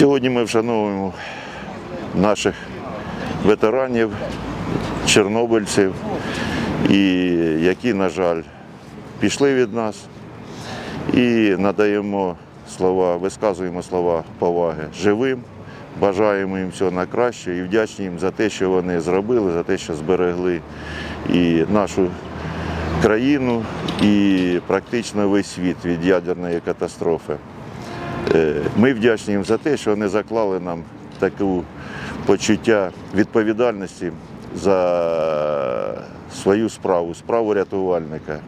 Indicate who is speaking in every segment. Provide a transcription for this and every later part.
Speaker 1: Сьогодні ми вшановуємо наших ветеранів, чорнобильців, і які, на жаль, пішли від нас. І надаємо слова, висказуємо слова поваги живим, бажаємо їм всього на краще і вдячні їм за те, що вони зробили, за те, що зберегли і нашу країну, і практично весь світ від ядерної катастрофи. Е, Ми вдячні їм за те, що вони заклали нам таку почуття відповідальності за свою справу, справу рятувальника.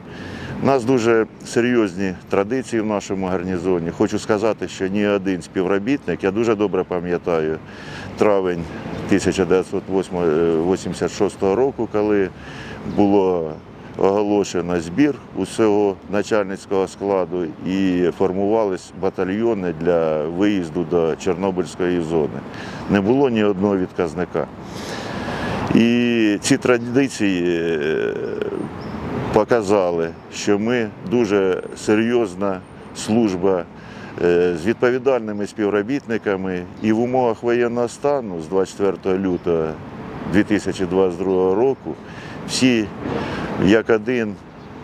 Speaker 1: У нас дуже серйозні традиції в нашому гарнізоні. Хочу сказати, що ні один співробітник, я дуже добре пам'ятаю травень 1986 року, коли було оголошено збір усього начальницького складу і формувались батальйони для виїзду до Чорнобильської зони. Не було ні одного відказника. І ці традиції е, показали, що ми дуже серйозна служба е, з відповідальними співробітниками і в умовах воєнного стану з 24 лютого 2022 року всі як один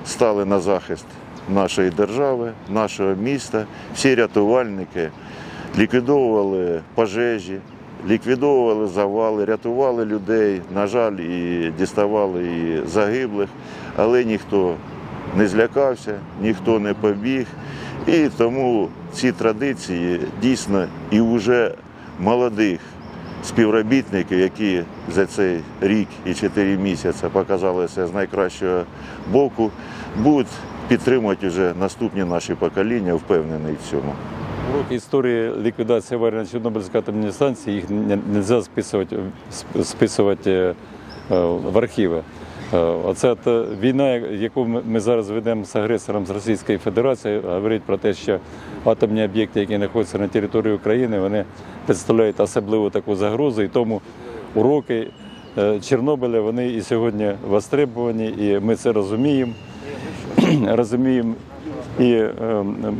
Speaker 1: стали на захист нашої держави, нашого міста. Всі рятувальники ліквідовували пожежі, ліквідовували завали, рятували людей, на жаль, і діставали і загиблих, але ніхто не злякався, ніхто не побіг. І тому ці традиції дійсно і вже молодих співробітників, які за цей рік і чотири місяці показалися з найкращого боку, будуть підтримувати вже наступні наші покоління, впевнений в цьому.
Speaker 2: Уроки історії ліквідації аварії на Чорнобильській атомній станції їх не можна списувати, списувати е, в архіви. Е, Оце е, війна, яку ми- зараз ведемо з агресором з Російської Федерації, говорить про те, що атомні об'єкти, які знаходяться на території України, вони представляють особливу таку загрозу, і тому уроки е, Чорнобиля вони і сьогодні востребовані, і ми це розуміємо. розуміємо. І е,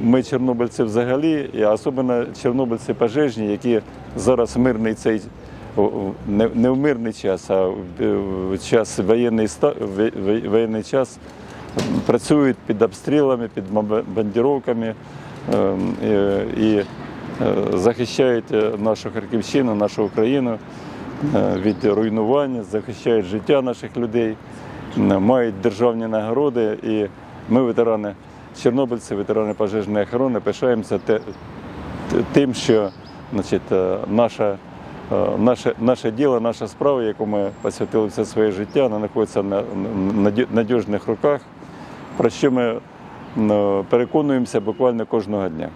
Speaker 2: ми чорнобильці взагалі, і особливо чорнобильці пожежні, які зараз мирний цей не, не в мирний час, а в, час воєнний воєнний час працюють під обстрілами, під бомбардировками е, і, е, захищають е, нашу Харківщину, нашу Україну е, від руйнування, захищають життя наших людей, мають державні нагороди. І ми, ветерани чорнобильці, ветерани пожежної охорони, пишаємося тим, що значить, наша, наше, наше діло, наша справа, яку ми посвятили все своє життя, вона знаходиться на на наді- надіжних руках, про що ми переконуємося буквально кожного дня.